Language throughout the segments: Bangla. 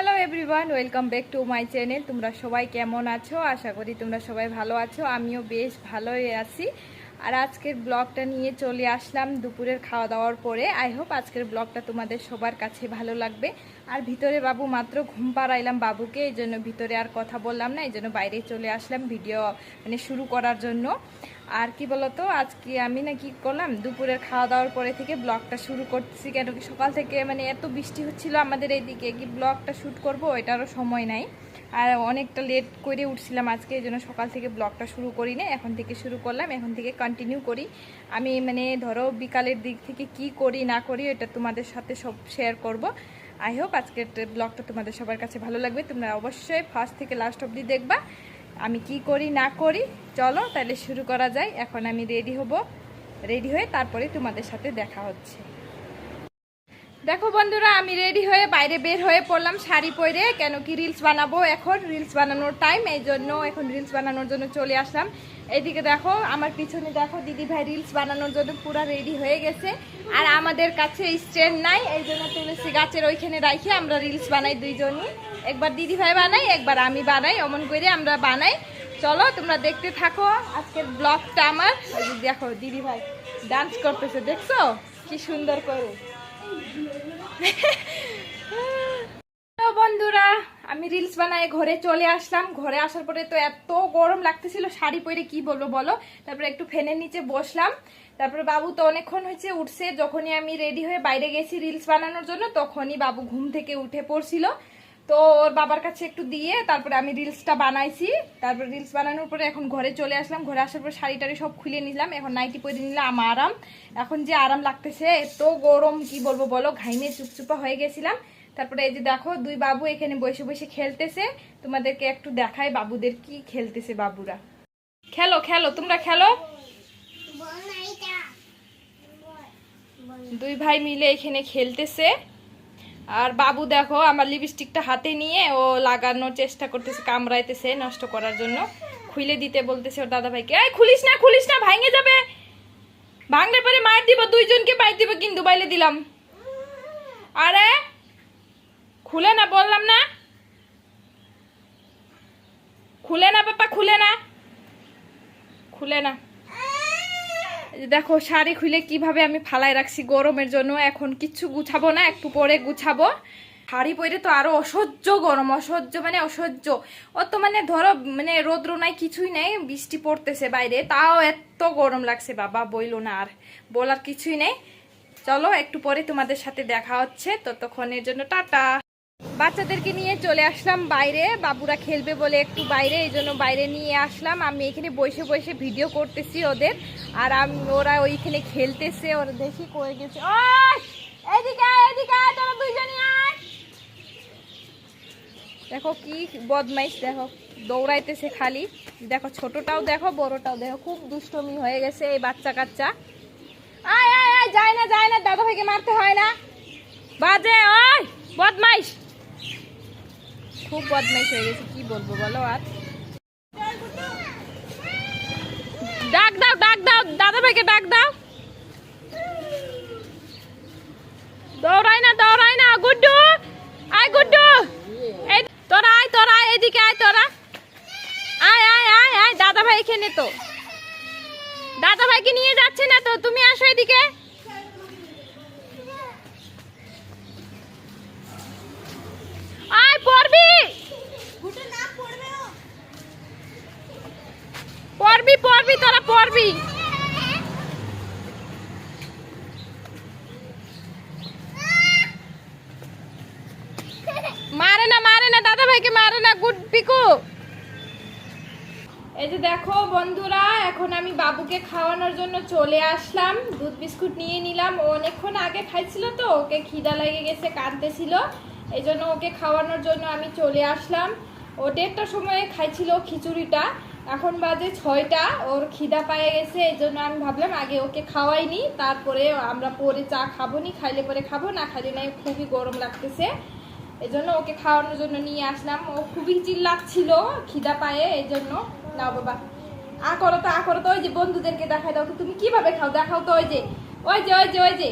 Hello everyone welcome back to my channel তোমরা সবাই কেমন আছো? আশা করি তোমরা সবাই ভালো আছো। আমিও বেশ ভালোই আছি। আর আজকের ব্লগটা নিয়ে চলে আসলাম দুপুরের খাওয়া দাওয়ার পরে। আই হোপ আজকের ব্লগটা তোমাদের সবার কাছে ভালো লাগবে। আর ভিতরে বাবু মাত্র ঘুম পাড়াইলাম বাবুকে, এই জন্য ভিতরে আর কথা বললাম না, এই জন্য বাইরে চলে আসলাম ভিডিও মানে শুরু করার জন্য। আর কি বলতো, আজকে আমি না কি করলাম, দুপুরের খাওয়া দাওয়ার পরে থেকে ব্লগটা শুরু করতেছি। কেন কি সকাল থেকে মানে এত বৃষ্টি হচ্ছিল আমাদের এইদিকে কি ব্লগটা শ্যুট করব এটারও সময় নাই। আর অনেকটা লেট করে উঠছিলাম আজকে, এই জন্য সকাল থেকে ব্লগটা শুরু করি না এখন থেকে শুরু করলাম, এখন থেকে কন্টিনিউ করি। আমি মানে ধরো বিকালের দিক থেকে কি করি, না করি, এটা তোমাদের সাথে সব শেয়ার করব। আই হোপ আজকের ব্লগটা তোমাদের সবার কাছে ভালো লাগবে। তোমরা অবশ্যই ফার্স্ট থেকে লাস্ট অবধি দেখবা। আমি কি করি, না করি, চলো তাহলে শুরু করা যায় এখন আমি রেডি হব। রেডি হয়ে তারপরে তোমাদের সাথে দেখা হচ্ছে। দেখো বন্ধুরা, আমি রেডি হয়ে বাইরে বের হয়ে পড়লাম শাড়ি পরে, কেন কি রিলস বানাবো এখন? রিলস বানানোর টাইম এই জন্য এখন রিলস বানানোর জন্য চলে আসলাম। এইদিকে দেখো, আমার পিছনে দেখো দিদি ভাই রিলস বানানোর জন্য পুরো রেডি হয়ে গেছে। আর আমাদের কাছে স্ট্যান্ড নাই, এই জন্য তুলসী গাছের ওইখানে রাখি আমরা রিলস বানাই দুইজনই। একবার দিদি ভাই বানাই, একবার আমি বানাই, অমন করে আমরা বানাই। চলো, তোমরা দেখতে থাকো, আজকের ব্লগটা আমার। দেখো, দিদি ভাই ডান্স করতেছে, দেখছ? কি সুন্দর করে। বন্ধুরা, আমি রিলস বানায় ঘরে চলে আসলাম। ঘরে আসার পরে তো এত গরম লাগতেছিল, শাড়ি পরে কি বলব বলো? তারপরে একটু ফ্যানের নিচে বসলাম। তারপরে বাবু তো অনেকক্ষণ হয়েছে উঠছে, যখনই আমি রেডি হয়ে বাইরে গেছি রিলস বানানোর জন্য, তখনই বাবু ঘুম থেকে উঠে পড়ছিল। তো ওর বাবার কাছে একটু দিয়ে তারপরে আমি রিলসটা বানাইছি। তারপরে রিলস বানানোর পরে এখন ঘরে চলে আসলাম। ঘরে আসার পর শাড়ি টাড়ি সব খুলে নিলাম। এখন নাইটি পরে নিলাম আমার আরাম। এখন যে আরাম লাগতেছে এত গরম কি বলব বলো ঘাইমে চুপচুপা হয়ে গেছিলাম। তারপরে এই যে দেখো দুই বাবু এখানে বসে বসে খেলতেছে। তোমাদেরকে একটু দেখায় বাবুদের কি খেলতেছে বাবুরা। খেলো খেলো তোমরা খেলো। দুই ভাই মিলে এখানে খেলতেছে। আর বাবু দেখো, আমার লিপস্টিকটা হাতে নিয়ে ও লাগানোর চেষ্টা করতেছে, কামড়াইতেছে নষ্ট করার জন্য। খুলে দিতে বলতেছে ওর দাদা ভাইকে এই, খুলিস না খুলিস না, ভাঙে যাবে। ভাঙলে পরে মার দিব, দুইজনকে মার দিব কিন্তু, বাইলে দিলাম। আরে, খুলে না, বললাম না। খুলে না, বাবা, খুলে না। খুলে না। দেখো, শাড়ি খুলে কীভাবে আমি ফালাই রাখছি গরমের জন্য, এখন কিচ্ছু গুছাবো না, একটু পরে গুছাবো। শাড়ি পরে তো আরও অসহ্য গরম, অসহ্য মানে অসহ্য। ও তো মানে ধরো মানে রোদ্র নাই, কিছুই নেই, বৃষ্টি পড়তেছে বাইরে, তাও এত গরম লাগছে, বাবা, বইলো না আর, বলার কিছুই নেই। চলো, একটু পরে তোমাদের সাথে দেখা হচ্ছে, ততক্ষণের জন্য টাটা। বাচ্চাদেরকে নিয়ে চলে আসলাম বাইরে। বাবুরা খেলবে বলে একটু বাইরে, এই জন্য বাইরে নিয়ে আসলাম। আমি এখানে বসে বসে ভিডিও করতেছি ওদের। আর আমি, ওরা ওইখানে খেলতেছে, ওরা দেখি কয়ে গেছে। দেখো কি বদমাইশ, দেখো দৌড়াইতেছে খালি। দেখো ছোটটাও দেখো, বড়টাও দেখো, খুব দুষ্টমি হয়ে গেছে এই বাচ্চা কাচ্চা। আয় আয় আয়, যায় না যায় না দাদা ভাইকে মারতে হয় না। বাজে, ওই, বদমাইশ। খুব বদমাইশ হয়ে গেছে, কি বলব বলো আর? ডাক দাও ডাক দাও দাদা ভাইকে ডাক দাও। দৌড়াই না দৌড়াই না, গুড্ডু, আয় গুড্ডু। এই তোরা আয় তোরা আয়, এদিকে আয় তোরা। আয় আয় আয় আয় দাদা ভাই এখানে তো। দাদা ভাইকে নিয়ে যাচ্ছে না তো, তুমি আসো এদিকে আয় পড়বি পড়বি পড়বি তোরা পড়বি মারে না ভাইকে মারে না, গুড পিকু। এই যে দেখো বন্ধুরা, এখন আমি বাবুকে খাওয়ানোর জন্য চলে আসলাম। দুধ বিস্কুট নিয়ে নিলাম। ও অনেকক্ষণ আগে খাইছিল তো, ওকে খিদা লেগে গেছে, কাঁদতেছিল। এই জন্য ওকে খাওয়ানোর জন্য আমি চলে আসলাম। ও দেড়টার সময় খাইছিল খিচুড়িটা। এখন বাজে ছয়টা, ওর খিদা পায়ে গেছে, এই জন্য আমি ভাবলাম আগে ওকে খাওয়াইনি। তারপরে আমরা পরে চা খাব নি, খাইলে পরে খাব, না খাইলে নাই, খুবই গরম লাগতেছে। এই জন্য ওকে খাওয়ানোর জন্য নিয়ে আসলাম। ও খুবই চিল্লাচ্ছিল খিদা পায়ে এই জন্য নাও বাবা। আ করো তো, আ করো তো, ওই যে বন্ধুদেরকে দেখাই দাও তুমি কীভাবে খাও? দেখাও তো, ওই যে ওই যে ওই যে ওই যে।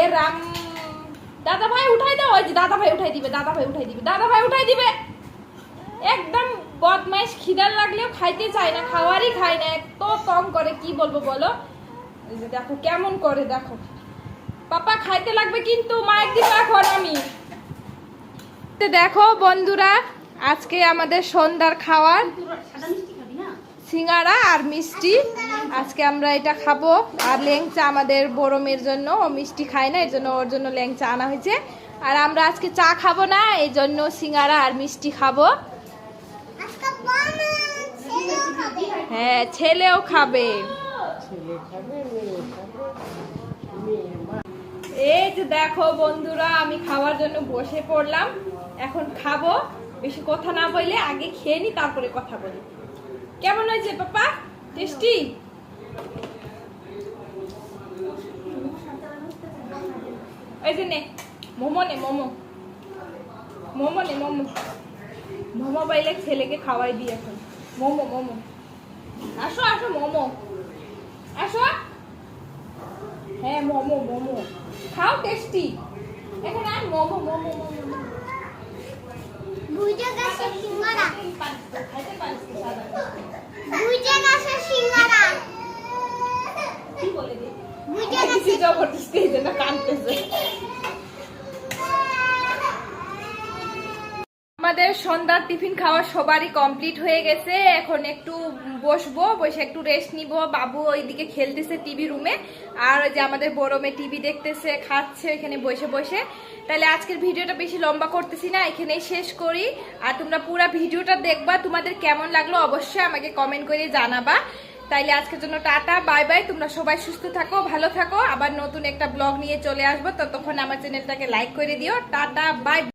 এ রাম। দাদা ভাই উঠাই দাও, ওই যে দাদা ভাই উঠাই দিবে, দাদা ভাই উঠাই দিবে, দাদা ভাই উঠাই দিবে। একদম বদমাইশ, খিদার লাগলেও খাইতে চায় না, খাওয়ারই খায় না, এত তং করে, কি বলব বলো? দেখো, কেমন করে দেখো। পাপা, খাইতে লাগবে কিন্তু। মায়ের দিকে এখন আমি। তো দেখো বন্ধুরা, আজকে আমাদের সন্ধ্যার খাওয়ার সিঙ্গারা আর মিষ্টি। আজকে আমরা এটা খাব। আর ল্যাংচা আমাদের বড় মেয়ের জন্য। ও মিষ্টি খায় না এই জন্য ওর জন্য ল্যাংচা আনা হয়েছে। আর আমরা আজকে চা খাব না, এই জন্য সিঙ্গারা আর মিষ্টি খাব। বাবা ছেলেও খাবে। হ্যাঁ ছেলেও খাবে। এই যে দেখো বন্ধুরা, আমি খাওয়ার জন্য বসে পড়লাম। এখন খাব। বেশি কথা না বললে আগে খেয়ে নি, তারপরে কথা বলি। কেমন হয়েছে পাপা? টেস্টি? এই যে নে, মোমো নে, মোমো। মোমো নে, মোমো। মোমো পাইলে ছেলেকে খাওয়াই দিই এখন। মোমো মোমো। আসো আসো, মোমো। আসো। হ্যাঁ মোমো মোমো। খাও টেস্টি এখন আর মোমো মোমো মোমো। বুঝে গেছে সিঙ্গারা। তো সাদা। বুঝে গেছে সিঙ্গারা। কি বলে দি বুঝে গেছে জবরদস্তি জন্য কানতেছে আমাদের সন্ধ্যার টিফিন খাওয়া সবারই কমপ্লিট হয়ে গেছে। এখন একটু বসবো, বসে একটু রেস্ট নিব। বাবু ওইদিকে খেলতেছে টিভি রুমে আর ওই যে আমাদের বড় মেয়ে টিভি দেখতেছে, খাচ্ছে এখানে বসে বসে। তাহলে আজকের ভিডিওটা বেশি লম্বা করতেছি না, এখানেই শেষ করি। আর তোমরা পুরো ভিডিওটা দেখবা, তোমাদের কেমন লাগল অবশ্যই আমাকে কমেন্ট করে জানাবা। তাইলে আজকের জন্য টাটা বাই বাই তোমরা সবাই সুস্থ থাকো, ভালো থাকো। আবার নতুন একটা ব্লগ নিয়ে চলে আসব। ততক্ষণ আমার চ্যানেলটাকে লাইক করে দিও। Tata bye